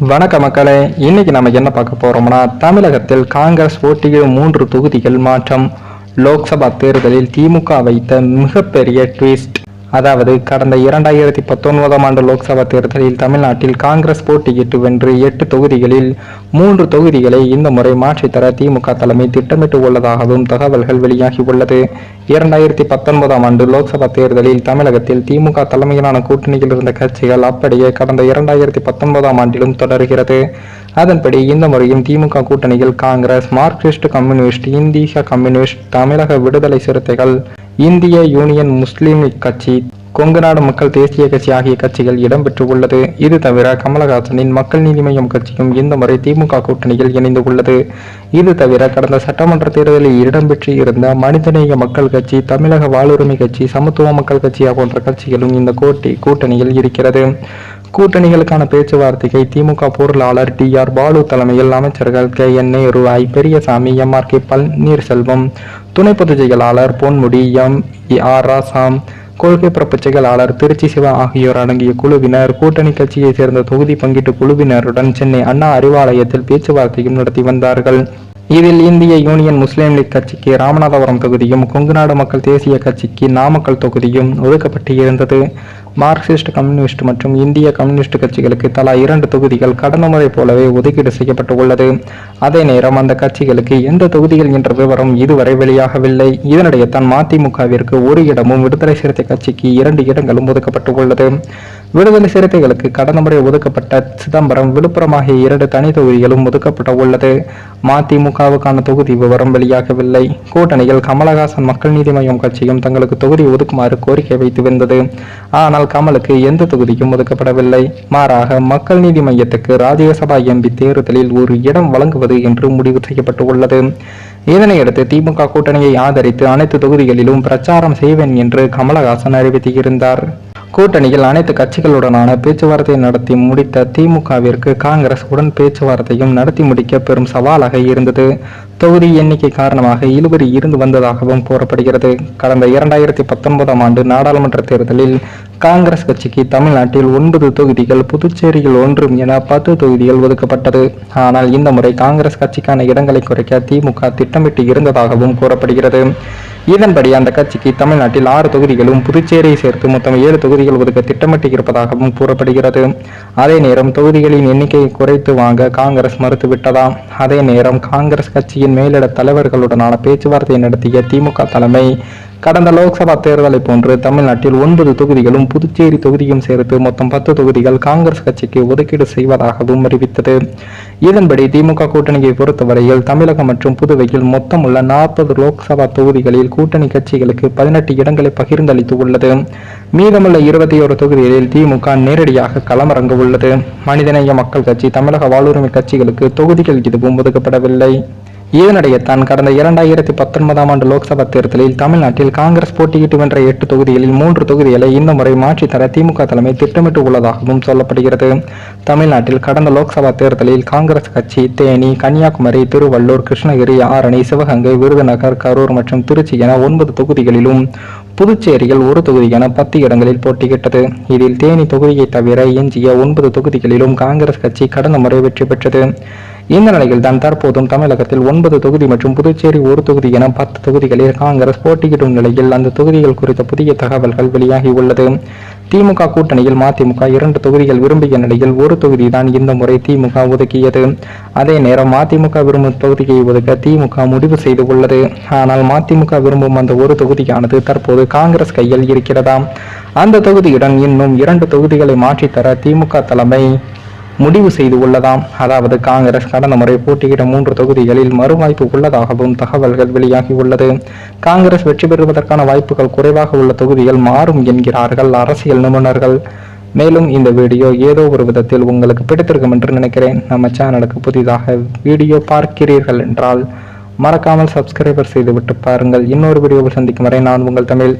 வணக்க மக்களே இன்னைக்கு நம்ம என்ன பார்க்க போறோம்னா தமிழகத்தில் காங்கிரஸ் போட்டியிடும் மூன்று தொகுதிகள் மாற்றம். லோக்சபா தேர்தலில் திமுக வைத்த மிகப்பெரிய ட்விஸ்ட் அதாவது கடந்த இரண்டாயிரத்தி பத்தொன்பதாம் ஆண்டு லோக்சபா தேர்தலில் தமிழ்நாட்டில் காங்கிரஸ் போட்டியிட்டு வென்று எட்டு தொகுதிகளில் மூன்று தொகுதிகளை இந்த முறை மாற்றித்தர திமுக தலைமை திட்டமிட்டு உள்ளதாகவும் தகவல்கள் வெளியாகி உள்ளது. இரண்டாயிரத்தி பத்தொன்பதாம் ஆண்டு லோக்சபா தேர்தலில் தமிழகத்தில் திமுக தலைமையிலான கூட்டணியில் இருந்த கட்சிகள் அப்படியே கடந்த இரண்டாயிரத்தி பத்தொன்பதாம் ஆண்டிலும் தொடர்கிறது. அதன்படி இந்த முறையும் திமுக கூட்டணியில் காங்கிரஸ் மார்க்சிஸ்ட் கம்யூனிஸ்ட் இந்திய கம்யூனிஸ்ட் தமிழக விடுதலை சிறுத்தைகள் இந்திய யூனியன் முஸ்லீம் கட்சி கொங்கு நாடு மக்கள் தேசிய கட்சி ஆகிய கட்சிகள் இடம்பெற்று உள்ளது இது தவிர கமலஹாசனின் மக்கள் நீதி மய்யம் கட்சியும் இந்த முறை திமுக கூட்டணியில் இணைந்து உள்ளது இது தவிர கடந்த சட்டமன்ற தேர்தலில் இடம்பெற்று இருந்த மனிதநேய மக்கள் கட்சி தமிழக வாழ்வுரிமை கட்சி சமத்துவ மக்கள் கட்சி போன்ற கட்சிகளும் இந்த கோட்டி கூட்டணியில் இருக்கிறது. கூட்டணிகளுக்கான பேச்சுவார்த்தைக்கு திமுக பொருளாளர் டி ஆர் பாலு தலைமையில் அமைச்சர்கள் K N நேருவாய் Periyasamy M R K Panneerselvam துணை பொதுச் செயலாளர் பொன்முடி எம் ஆர் ராசாம் கொள்கை பரப்பு செயலாளர் திருச்சி சிவா ஆகியோர் அடங்கிய குழுவினர் கூட்டணி கட்சியைச் சேர்ந்த தொகுதி பங்கீட்டு குழுவினருடன் சென்னை அண்ணா அறிவாலயத்தில் பேச்சுவார்த்தையும் நடத்தி வந்தார்கள். இதில் இந்திய யூனியன் முஸ்லீம் லீக் கட்சிக்கு ராமநாதபுரம் தொகுதியும் கொங்குநாடு மக்கள் தேசிய கட்சிக்கு நாமக்கல் தொகுதியும் ஒதுக்கப்பட்டு இருந்தது மார்க்சிஸ்ட் கம்யூனிஸ்ட் மற்றும் இந்திய கம்யூனிஸ்ட் கட்சிகளுக்கு தலா இரண்டு தொகுதிகள் கடந்த முறை போலவே ஒதுக்கீடு செய்யப்பட்டு உள்ளது அதே நேரம் அந்த கட்சிகளுக்கு எந்த தொகுதிகள் என்ற விவரம் இதுவரை வெளியாகவில்லை. இதனிடையே தான் மதிமுகவிற்கு ஒரு இடமும் விடுதலை சிறுத்தை கட்சிக்கு இரண்டு இடங்களும் ஒதுக்கப்பட்டு உள்ளது விடுதலை சிறுத்தைகளுக்கு கடந்த முறை ஒதுக்கப்பட்ட சிதம்பரம் விழுப்புரம் ஆகிய இரண்டு தனி தொகுதிகளும் ஒதுக்கப்பட உள்ளது. மதிமுகவுக்கான தொகுதி விவரம் வெளியாகவில்லை. கூட்டணியில் கமலஹாசன் மக்கள் நீதி மய்யம் கட்சியும் தங்களுக்கு தொகுதி ஒதுக்குமாறு கோரிக்கை வைத்து வந்தது. ஆனால் கமலுக்கு எந்த தொகுதியும் ஒதுக்கப்படவில்லை. மாறாக மக்கள் நீதி மையத்துக்கு ராஜ்யசபா எம்பி தேர்தலில் ஒரு இடம் வழங்குவது என்று முடிவு செய்யப்பட்டு உள்ளது இதனையடுத்து திமுக கூட்டணியை ஆதரித்து அனைத்து தொகுதிகளிலும் பிரச்சாரம் செய்வேன் என்று கமலஹாசன் அறிவித்திருந்தார். கூட்டணியில் அனைத்து கட்சிகளுடனான பேச்சுவார்த்தை நடத்தி முடித்த திமுகவிற்கு காங்கிரஸ் உடன் பேச்சுவார்த்தையும் நடத்தி முடிக்க பெரும் சவாலாக இருந்தது. தொகுதி எண்ணிக்கை காரணமாக இழுபறி இருந்து வந்ததாகவும் கூறப்படுகிறது. கடந்த இரண்டாயிரத்தி பத்தொன்பதாம் ஆண்டு நாடாளுமன்ற தேர்தலில் காங்கிரஸ் கட்சிக்கு தமிழ்நாட்டில் ஒன்பது தொகுதிகள் புதுச்சேரியில் ஒன்றும் என பத்து தொகுதிகள் ஒதுக்கப்பட்டது. ஆனால் இந்த முறை காங்கிரஸ் கட்சிக்கான இடங்களை குறைக்க திமுக திட்டமிட்டு இருந்ததாகவும் கூறப்படுகிறது. இதன்படி அந்த கட்சிக்கு தமிழ்நாட்டில் ஆறு தொகுதிகளும் புதுச்சேரியை சேர்த்து மொத்தம் ஏழு தொகுதிகள் ஒதுக்க திட்டமிட்டு இருப்பதாகவும் கூறப்படுகிறது. அதே நேரம் தொகுதிகளின் எண்ணிக்கையை குறைத்து வாங்க காங்கிரஸ் மறுத்துவிட்டதாம் அதே நேரம் காங்கிரஸ் கட்சியின் மேலிட தலைவர்களுடனான பேச்சுவார்த்தை நடத்திய திமுக தலைமை கடந்த லோக்சபா தேர்தலை போன்று தமிழ்நாட்டில் ஒன்பது தொகுதிகளும் புதுச்சேரி தொகுதியும் சேர்த்து மொத்தம் பத்து தொகுதிகள் காங்கிரஸ் கட்சிக்கு ஒதுக்கீடு செய்வதாகவும் அறிவித்தது. இதன்படி திமுக கூட்டணியை பொறுத்தவரையில் தமிழகம் மற்றும் புதுவையில் மொத்தம் உள்ள நாற்பது லோக்சபா தொகுதிகளில் கூட்டணி கட்சிகளுக்கு பதினெட்டு இடங்களை பகிர்ந்தளித்து உள்ளது. மீதமுள்ள இருபத்தி ஒரு தொகுதிகளில் திமுக நேரடியாக களமிறங்க உள்ளது. மனிதநேய மக்கள் கட்சி தமிழக வாழ்வுரிமை கட்சிகளுக்கு தொகுதிகள் எதுவும் ஒதுக்கப்படவில்லை. இதனிடையே தான் கடந்த இரண்டாயிரத்தி பத்தொன்பதாம் ஆண்டு லோக்சபா தேர்தலில் தமிழ்நாட்டில் காங்கிரஸ் போட்டியிட்டு வென்ற எட்டு தொகுதிகளில் மூன்று தொகுதிகளை இந்த முறை மாற்றித்தர திமுக தலைமை திட்டமிட்டு உள்ளதாகவும் சொல்லப்படுகிறது. தமிழ்நாட்டில் கடந்த லோக்சபா தேர்தலில் காங்கிரஸ் கட்சி தேனி கன்னியாகுமரி திருவள்ளூர் கிருஷ்ணகிரி ஆரணி சிவகங்கை விருதுநகர் கரூர் மற்றும் திருச்சி என ஒன்பது தொகுதிகளிலும் புதுச்சேரியில் ஒரு தொகுதி என பத்து இடங்களில் போட்டியிட்டது. இதில் தேனி தொகுதியை தவிர எஞ்சிய ஒன்பது தொகுதிகளிலும் காங்கிரஸ் கட்சி கடந்த முறை வெற்றி பெற்றது. இந்த நிலையில் தான் தற்போதும் தமிழகத்தில் ஒன்பது தொகுதி மற்றும் புதுச்சேரி ஒரு தொகுதி என பத்து தொகுதிகளில் காங்கிரஸ் போட்டியிடும் நிலையில் அந்த தொகுதிகள் குறித்த புதிய தகவல்கள் வெளியாகி உள்ளது. திமுக கூட்டணியில் மதிமுக இரண்டு தொகுதிகள் விரும்பிய நிலையில் ஒரு தொகுதி தான் இந்த முறை திமுக ஒதுக்கியது. அதே நேரம் மதிமுக விரும்பும் தொகுதியை ஒதுக்க திமுக முடிவு செய்து உள்ளது. ஆனால் மதிமுக விரும்பும் அந்த ஒரு தொகுதியானது தற்போது காங்கிரஸ் கையில் இருக்கிறதாம். அந்த தொகுதியுடன் இன்னும் இரண்டு தொகுதிகளை மாற்றித்தர திமுக தலைமை முடிவு செய்து உள்ளதாம் அதாவது காங்கிரஸ் கடந்த முறை போட்டியிட மூன்று தொகுதிகளில் மறுவாய்ப்பு உள்ளதாகவும் தகவல்கள் வெளியாகி உள்ளது. காங்கிரஸ் வெற்றி பெறுவதற்கான வாய்ப்புகள் குறைவாக உள்ள தொகுதிகள் மாறும் என்கிறார்கள் அரசியல் நிபுணர்கள். மேலும் இந்த வீடியோ ஏதோ ஒரு விதத்தில் உங்களுக்கு பிடித்திருக்கும் என்று நினைக்கிறேன். நம்ம சேனலுக்கு புதிதாக வீடியோ பார்க்கிறீர்கள் என்றால் மறக்காமல் சப்ஸ்கிரைபர் செய்துவிட்டு பாருங்கள். இன்னொரு வீடியோவில் சந்திக்கும் வரை நான் உங்கள் தமிழ்.